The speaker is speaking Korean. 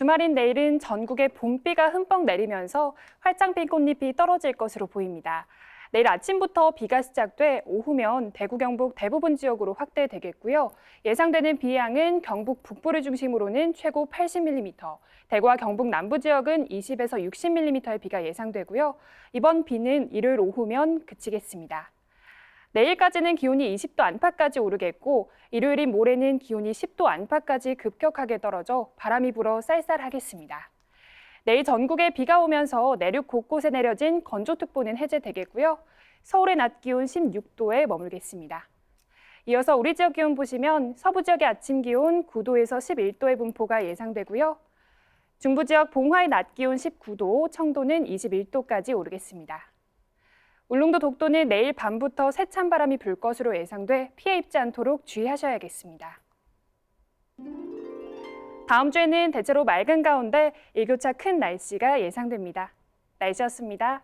주말인 내일은 전국에 봄비가 흠뻑 내리면서 핀 꽃잎이 떨어질 것으로 보입니다. 내일 아침부터 비가 시작돼 오후면 대구 경북 대부분 지역으로 확대되겠고요. 예상되는 비 양은 경북 북부를 중심으로는 최고 80mm, 대구와 경북 남부 지역은 20에서 60mm의 비가 예상되고요. 이번 비는 일요일 오후면 그치겠습니다. 내일까지는 기온이 20도 안팎까지 오르겠고 일요일인 모레는 기온이 10도 안팎까지 급격하게 떨어져 바람이 불어 쌀쌀하겠습니다. 내일 전국에 비가 오면서 내륙 곳곳에 내려진 건조특보는 해제되겠고요. 서울의 낮 기온 16도에 머물겠습니다. 이어서 우리 지역 기온 보시면 서부 지역의 아침 기온 9도에서 11도의 분포가 예상되고요. 중부 지역 봉화의 낮 기온 19도, 청도는 21도까지 오르겠습니다. 울릉도 독도는 내일 밤부터 세찬 바람이 불 것으로 예상돼 피해 입지 않도록 주의하셔야겠습니다. 다음 주에는 대체로 맑은 가운데 일교차 큰 날씨가 예상됩니다. 날씨였습니다.